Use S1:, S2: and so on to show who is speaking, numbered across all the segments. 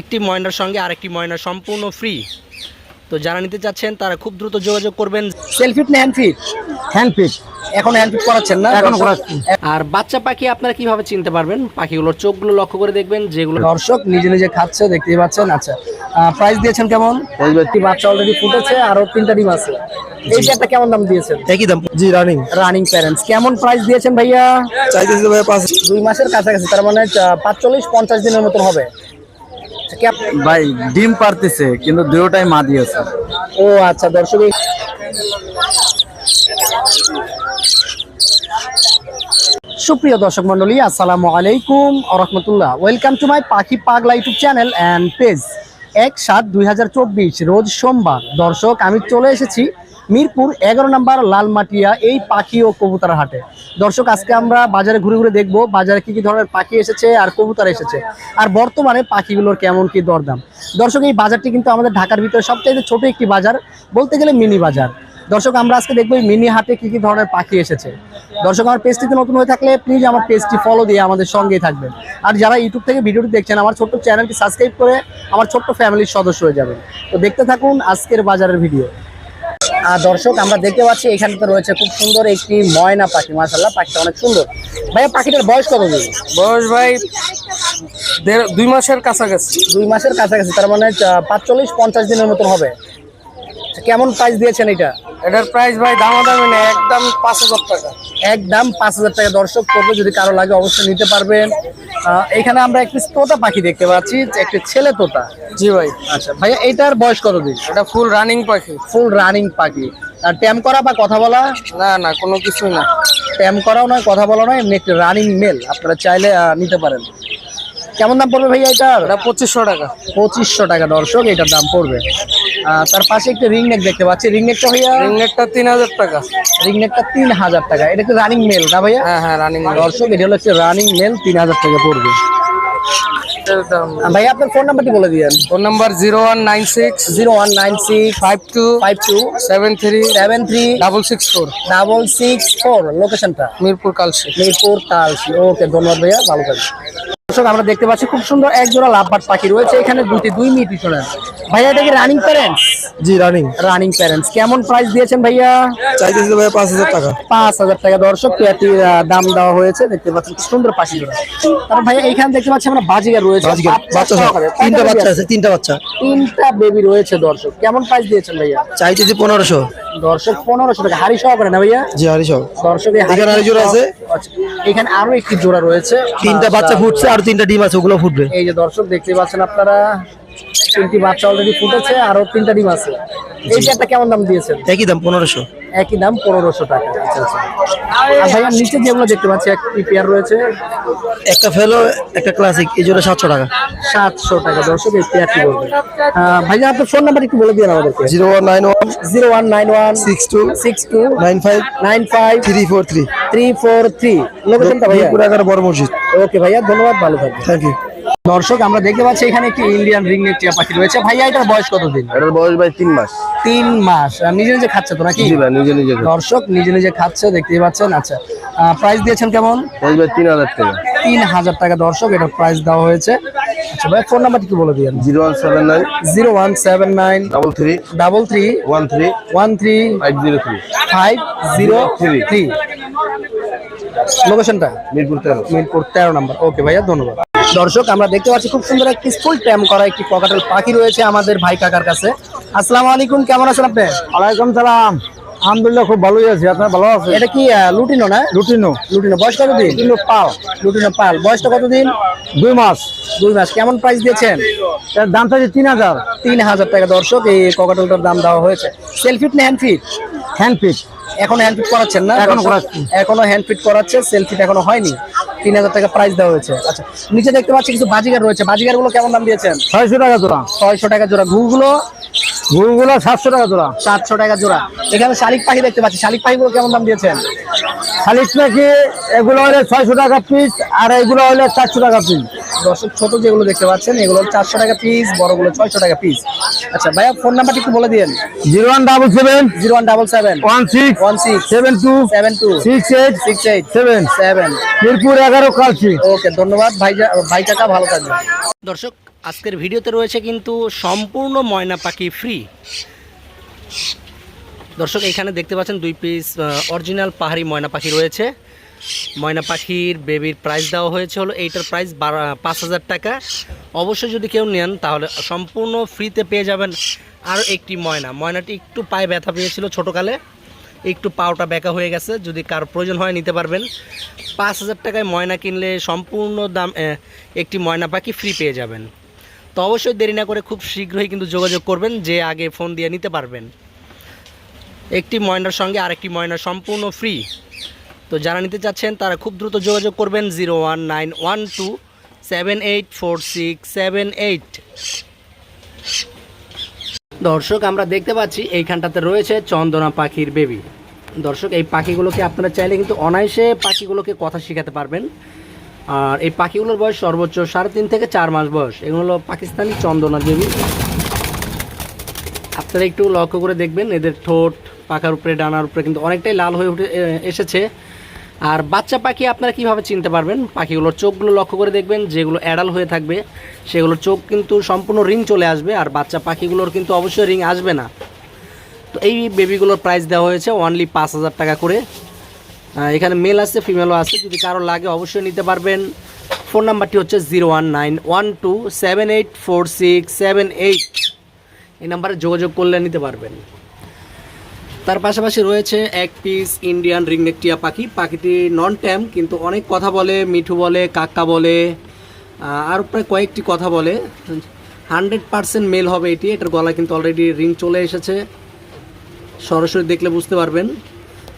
S1: একটি ময়নার সঙ্গে আরেকটি ময়না সম্পূর্ণ ফ্রি তো যারা নিতে চাচ্ছেন তারা খুব দ্রুত যোগাযোগ করবেন। সেলফিট না হ্যান্ডফিট
S2: হ্যান্ডপিক
S1: এখন হ্যান্ডফিট করাচ্ছেন না?
S2: এখন।
S1: আর বাচ্চা পাখি আপনারা কীভাবে চিনতে পারবেন? পাখিগুলোর চোখগুলো লক্ষ্য করে দেখবেন যেগুলো
S2: দর্শক নিজে নিজে খাচ্ছে দেখতেই পাচ্ছেন। আচ্ছা প্রাইস দিয়েছেন কেমন? একটি বাচ্চা অলরেডি ফুটেছে আরও তিনটা ডিম আছে। এই একটা কেমন দাম দিয়েছেন?
S1: একই দাম।
S2: জি রানিং রানিং প্যারেন্টস কেমন প্রাইস দিয়েছেন ভাইয়া?
S3: চাইতেছিল ভাই পাঁচ
S2: দুই মাসের কাছাকাছি তার মানে পাঁচচল্লিশ পঞ্চাশ দিনের মতন হবে।
S3: ভাই ডিম পারতেছে কিন্তু দুটোটাই মা দিয়েছে
S2: ও আচ্ছা দর্শক সুপ্রিয় দর্শক মন্ডলী আসসালামু আলাইকুম রহমতুল্লাহ। ওয়েলকাম টু মাই পাখি পাগলা ইউটিউব চ্যানেল অ্যান্ড পেজ এক সাত দুই রোজ সোমবার। দর্শক আমি চলে এসেছি মিরপুর এগারো নম্বর লালমাটিয়া, এই পাখি ও কবুতর হাটে। দর্শক, আজকে আমরা বাজারে ঘুরে ঘুরে দেখব বাজারে কি কি ধরনের পাখি এসেছে আর কবুতর এসেছে। আর বর্তমানে পাখিগুলোর কেমন কি দরদাম। দর্শক, এই বাজারটি কিন্তু আমাদের ঢাকার ভিতরে সবচেয়ে ছোট একটি বাজার, বলতে গেলে মিনি বাজার। দর্শক, আমরা আজকে দেখব এই মিনি হাটে কি কি ধরনের পাখি এসেছে। দর্শক, আমার পেজটিতে নতুন হয়ে থাকলে প্লিজ আমার পেজটি ফলো দিয়ে আমাদের সঙ্গেই থাকবেন। আর যারা ইউটিউব থেকে ভিডিওটি দেখছেন, আমার ছোট্ট চ্যানেলটি সাবস্ক্রাইব করে আমার ছোট্ট ফ্যামিলির সদস্য হয়ে যাবেন। তো দেখতে থাকুন আজকের বাজারের ভিডিও দর্শক আমরা দেখতে পাচ্ছি এখানে তো রয়েছে খুব সুন্দর একটি ময়না পাখি মাশাল্লাহ পাখিটা অনেক সুন্দর। ভাইয়া পাখিটার বয়স কত দিন?
S3: বয়স ভাই দুই মাসের কাছাকাছি।
S2: দুই মাসের কাছাকাছি তার মানে পাঁচচল্লিশ পঞ্চাশ দিনের মতন হবে। কেমন প্রাইস দিয়েছেন এটা?
S3: এটার প্রাইস ভাই দামাদামি নেই একদম পাঁচ হাজার টাকা।
S2: একদম পাঁচ হাজার টাকা। দর্শক করবে যদি কারও লাগে অবশ্যই নিতে পারবেন। এখানে আমরা একটি তোতা পাখি দেখতে পাচ্ছি একটি ছেলে তোতা।
S3: জি ভাই।
S2: আচ্ছা ভাইয়া এইটার বয়স কতদিন?
S3: এটা ফুল রানিং পাখি।
S2: ফুল রানিং পাখি। আর ট্যাম করা বা কথা বলা?
S3: না না কোনো কিছুই না।
S2: ট্যাম করাও নয় কথা বলা নয় এমনি একটি রানিং মেল আপনারা চাইলে নিতে পারেন। কেমন দাম পড়বে ভাইয়া এটার?
S3: এটা পঁচিশশো টাকা।
S2: পঁচিশশো টাকা দর্শক এটার দাম পড়বে। তার পাশে একটা রিং নেক দেখতে পাচ্ছি। রিং নেকটা ভাইয়া?
S3: রিংনেটটা তিন হাজার টাকা।
S2: রিং নেকটা তিন হাজার টাকা। এটা একটি রানিং মেল না ভাইয়া?
S3: হ্যাঁ হ্যাঁ রানিং
S2: দর্শক এটা হলো একটি রানিং মেল তিন হাজার টাকা পড়বে। ভাইয়া আপনার ফোন নাম্বারটি বলে দিয়েন।
S3: Phone number zero one nine six
S2: zero one nine six
S3: five two
S2: five two
S3: seven three
S2: seven three
S3: double six four
S2: double six four লোকেশনটা
S3: মিরপুর কালসি
S2: মিরপুর তালসি ওকে ধন্যবাদ ভাইয়া ভালো থাকবেন। দর্শক আমরা দেখতে পাচ্ছি খুব সুন্দর এক জোড়া লাভবাট পাখি রয়েছে। এখানে দুটি দুই মিনিট পিছনে। ভাইয়া এটা কি রানিং প্যারেন্টস
S3: জি রানিং
S2: রানিং প্যারেন্টস কেমন প্রাইস দিয়েছেন ভাইয়া?
S3: চাইতেছিল ভাই পাঁচ হাজার টাকা।
S2: পাঁচ হাজার টাকা। দর্শক আহ, দাম দেওয়া হয়েছে। দেখতে পাচ্ছেন খুব সুন্দর পাখি জোড়া তারপর ভাইয়া এইখানে দেখতে পাচ্ছি আমরা বাজিগার রয়েছে। বাচ্চা। কয়টা baby আছে?
S1: তিনটা বাচ্চা।
S2: তিনটা বেবি রয়েছে দর্শক। কেমন প্রাইস দিয়েছেন ভাইয়া?
S1: চাইতেছি পনেরোশো।
S2: দর্শক পনেরোশো টাকা হাড়ি সহকারে না ভাইয়া?
S1: জি আড়াইশো
S2: দর্শক এই
S1: এখানে আরেক জোড়া আছে?
S2: আচ্ছা, এখানে আরও একটি জোড়া রয়েছে।
S1: তিনটা বাচ্চা ফুটছে আর তিনটা ডিম আছে ওগুলো ফুটবে।
S2: এই যে দর্শক দেখতে পাচ্ছেন আপনারা তিনটি বাচ্চা অলরেডি ফুটেছে আরও তিনটা ডিম আছে। এই একটা কেমন দাম দিয়েছেন?
S1: একই দাম পনেরোশো।
S2: একই দাম পনেরোশো টাকা। আচ্ছা আচ্ছা। আর ভাইয়া নিচে যেগুলো দেখতে পাচ্ছি একটি পেয়ার রয়েছে।
S1: একটা ফেলো একটা ক্লাসিক এই জন্য সাতশো টাকা।
S2: সাতশো টাকা দর্শক এই পেয়ারটি বলবে। আহ, ভাইয়া আপনার ফোন নাম্বার একটু বলে দিন আমাদেরকে।
S1: Zero one nine one
S2: zero one nine one
S1: six two
S2: six two
S1: nine five
S2: nine five
S1: three four three.
S2: Three four three. লোকেশনটা ভাইয়া।
S1: এগারো বড় মসজিদ।
S2: ওকে ভাইয়া ধন্যবাদ ভালো থাকবেন।
S1: Thank you.
S2: দর্শক আমরা দেখতে পাচ্ছি এখানে একটি ইন্ডিয়ান রিং নেক টিয়া পাখি রয়েছে। ভাইয়া এটার বয়স কতদিন
S3: এটার বয়স ভাই তিন মাস।
S2: তিন মাস। আর নিজে নিজে খাচ্ছে তো নাকি?
S3: নিজে নিজে
S2: দর্শক নিজে নিজে খাচ্ছে দেখতেই পাচ্ছেন। আচ্ছা প্রাইস দিয়েছেন কেমন?
S3: তিন হাজার টাকা।
S2: তিন হাজার টাকা দর্শক এটার প্রাইস দেওয়া হয়েছে। আচ্ছা ভাই ফোন নাম্বারটি কি বলে
S3: zero one seven nine.
S2: Zero one seven nine.
S3: Double three.
S2: Double three.
S3: One three.
S2: One three.
S3: Five zero three.
S2: Five zero
S3: Three.
S2: Three. লোকেশনটা?
S3: মিরপুর তেরো।
S2: মিরপুর তেরো নম্বর। ওকে ভাইয়া ধন্যবাদ। দর্শক আমরা দেখতে পাচ্ছি খুব সুন্দর একটি ফুল ট্যাম করা একটি পকাটাল পাখি রয়েছে আমাদের ভাই কাকার কাছে। আসসালামু আলাইকুম কেমন আছেন আপনি?
S3: ওয়ালাইকুম সালাম। আলহামদুলিল্লাহ খুব ভালোই আছি। আপনার ভালো আছে
S2: এটা কি লুটিনো না?
S3: লুটিনো।
S2: লুটিনো বয়স কতদিন?
S3: কিন্তু পাল।
S2: লুটিনো পাল। বয়সটা কতদিন?
S3: দুই মাস।
S2: দুই মাস। কেমন প্রাইস দিয়েছেন?
S3: এর দাম চাইছে তিন হাজার।
S2: তিন হাজার টাকা। দর্শক এই ককাটেলটার দাম দেওয়া হয়েছে। সেলফিট না হ্যান্ডফিট
S3: হ্যান্ডফিট
S2: এখন হ্যান্ডফিট করাচ্ছেন না? এখনও?
S3: করাচ্ছি।
S2: এখনও হ্যান্ডফিট করাচ্ছে। সেলফিট এখনও হয়নি। তিন হাজার টাকা প্রাইস দেওয়া হয়েছে। আচ্ছা নিচে দেখতে পাচ্ছি কিছু বাজিগার রয়েছে। বাজিগারগুলো কেমন দাম দিয়েছেন?
S3: ছয়শো টাকা জোড়া।
S2: ছয়শো টাকা জোড়া। ঘুগুলো
S3: গরুগুলো সাতশো টাকা জোড়া।
S2: সাতশো টাকা জোড়া। এখানে শালিক পাখি দেখতে পাচ্ছি। শালিক পাখিগুলো কেমন দাম দিয়েছেন?
S3: শালিক নাকি এগুলো হলে ছয়শো টাকা পিস আর এগুলো হলে চারশো টাকা পিস
S2: দর্শক ছোট যেগুলো দেখতে পাচ্ছেন এগুলো চারশো টাকা পিস বড়গুলো ছয়শো টাকা পিস আচ্ছা ভাইয়া ফোন নাম্বারটি একটু বলে দিন
S3: zero one double seven
S2: zero one double seven
S3: one six
S2: one six
S3: seven two
S2: seven two
S3: six eight
S2: six eight
S3: seven.
S2: Seven.
S3: Mirpur এগারো কালচি।
S2: ওকে ধন্যবাদ। ভাই ভাই কাকা ভালো থাকবেন। দর্শক
S1: আজকের ভিডিওতে রয়েছে কিন্তু সম্পূর্ণ ময়না পাখি ফ্রি দর্শক, এখানে দেখতে পাচ্ছেন দুই পিস অরিজিনাল পাহাড়ি ময়না পাখি রয়েছে। ময়না পাখির বেবির প্রাইস দেওয়া হয়েছে হলো, এইটার প্রাইস পাঁচ হাজার টাকা। অবশ্যই যদি কেউ নেন, তাহলে সম্পূর্ণ ফ্রিতে পেয়ে যাবেন আরও একটি ময়না। ময়নাটি একটু পায়ে ব্যথা পেয়েছিল ছোটোকালে, একটু পাওটা বেঁকা হয়ে গেছে, যদি কার প্রয়োজন হয় নিতে পারবেন। পাঁচ হাজার টাকায় ময়না কিনলে সম্পূর্ণ দাম একটি ময়না পাখি ফ্রি পেয়ে যাবেন। তো অবশ্যই দেরি না করে খুব শীঘ্রই কিন্তু যোগাযোগ করবেন, যে আগে ফোন দিয়ে নিতে পারবেন। একটি ময়নার সঙ্গে আরেকটি ময়না সম্পূর্ণ ফ্রি তো যারা নিতে চাচ্ছেন, তারা খুব দ্রুত যোগাযোগ করবেন zero one nine one two seven eight four six seven eight. দর্শক, আমরা দেখতে পাচ্ছি এইখানটাতে রয়েছে চন্দনা পাখির বেবি দর্শক, এই পাখিগুলোকে আপনারা চাইলে কিন্তু অনায়াসে পাখিগুলোকে কথা শেখাতে পারবেন। আর এই পাখিগুলোর বয়স সর্বোচ্চ সাড়ে তিন থেকে চার মাস বয়স। এগুলো হলো পাকিস্তানি চন্দনার বেবি আপনারা একটু লক্ষ্য করে দেখবেন, এদের ঠোঁট, পাখার উপরে, ডানার উপরে কিন্তু অনেকটাই লাল হয়ে উঠে এসেছে। আর বাচ্চা পাখি আপনারা কীভাবে চিনতে পারবেন? পাখিগুলোর চোখগুলো লক্ষ্য করে দেখবেন, যেগুলো অ্যাডাল হয়ে থাকবে, সেগুলোর চোখ কিন্তু সম্পূর্ণ রিং চলে আসবে, আর বাচ্চা পাখিগুলোর কিন্তু অবশ্যই রিং আসবে না। তো এই বেবিগুলোর প্রাইস দেওয়া হয়েছে অনলি পাঁচ হাজার টাকা করে। এখানে মেল আছে ফিমেলও আছে। যদি কারও লাগে, অবশ্যই নিতে পারবেন। ফোন নাম্বারটি হচ্ছে zero one nine one two seven eight four six seven eight. এই নাম্বারে যোগাযোগ করলে নিতে পারবেন। তার পাশাপাশি রয়েছে এক পিস ইন্ডিয়ান রিংনেক টিয়া পাখি। পাখিটি নন ট্যাম কিন্তু অনেক কথা বলে, মিঠু বলে, কাক্কা বলে আর প্রায় কয়েকটি কথা বলে। হান্ড্রেড পারসেন্ট মেল হবে এটি। এটার গলায় কিন্তু অলরেডি রিং চলে এসেছে। সরাসরি দেখলে বুঝতে পারবেন।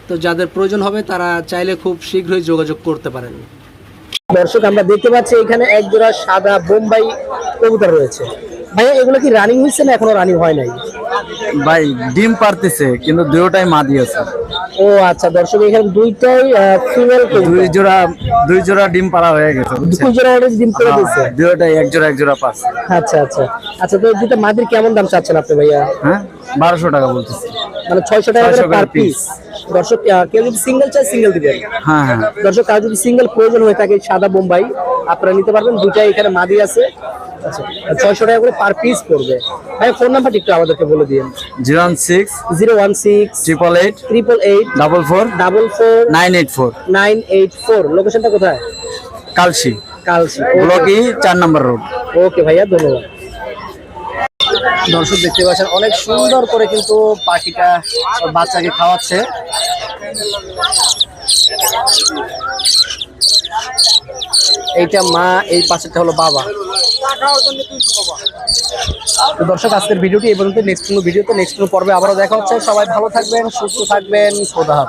S1: তো যাদের প্রয়োজন হবে তারা চাইলে খুব শীঘ্রই যোগাযোগ করতে পারেন।
S2: দর্শক আমরা দেখতে পাচ্ছি এখানে এক জোড়া সাদা বোম্বাই কবুতর রয়েছে। ভাইয়া এগুলো কি রানিং হয়েছে না এখনও রানিং হয় নাই?
S3: ভাই ডিম পারতেছে কিন্তু দুটোটাই মা দিয়েছে
S2: ও আচ্ছা দর্শক এখানে দুইটাই ফিমেল
S3: দুই জোড়া দুই জোড়া ডিম পাড়া হয়ে গেছে
S2: দুই জোড়া অলরেডি ডিম করে দিয়েছে।
S3: দুটোটাই এক জোড়া এক জোড়া পাস
S2: আচ্ছা আচ্ছা। আচ্ছা তো দুইটা মাদির কেমন দাম চাচ্ছেন আপনি ভাইয়া?
S3: হ্যাঁ বারোশো টাকা বলতেছি।
S2: মানে ছয়শো টাকা
S3: 600
S2: পার পিস দর্শক কেউ যদি সিঙ্গেল চাই সিঙ্গেল দিবেন
S3: হ্যাঁ হ্যাঁ।
S2: দর্শক কারও যদি সিঙ্গেল প্রয়োজন হয়ে থাকে সাদা বোম্বাই আপনারা নিতে পারবেন। দুইটাই এখানে মাদি আছে। আচ্ছা ছয়শো টাকা করে পার পিস পড়বে। ভাই ফোন নাম্বারটি একটু আমাদেরকে বলে দিন
S3: zero one six
S2: zero one six
S3: triple eight
S2: triple eight
S3: double four
S2: double four
S3: nine eight four
S2: nine eight four. লোকেশনটা কোথায়?
S3: কালসি
S2: কালসি
S3: ব্লকই চার নম্বর রোড।
S2: ওকে ভাইয়া ধন্যবাদ। দর্শক দেখতে পাচ্ছেন, অনেক সুন্দর করে কিন্তু পাখিটা বাচ্চাকে খাওয়াচ্ছে। এইটা মা, এই পাশেটা হলো বাবা। দর্শক, আজকের ভিডিওটি এই পর্যন্ত, নেক্সট কোনো ভিডিওতে, নেক্সট কোনো পর্বে আবারও দেখা হচ্ছে। সবাই ভালো থাকবেন, সুস্থ থাকবেন, খোদা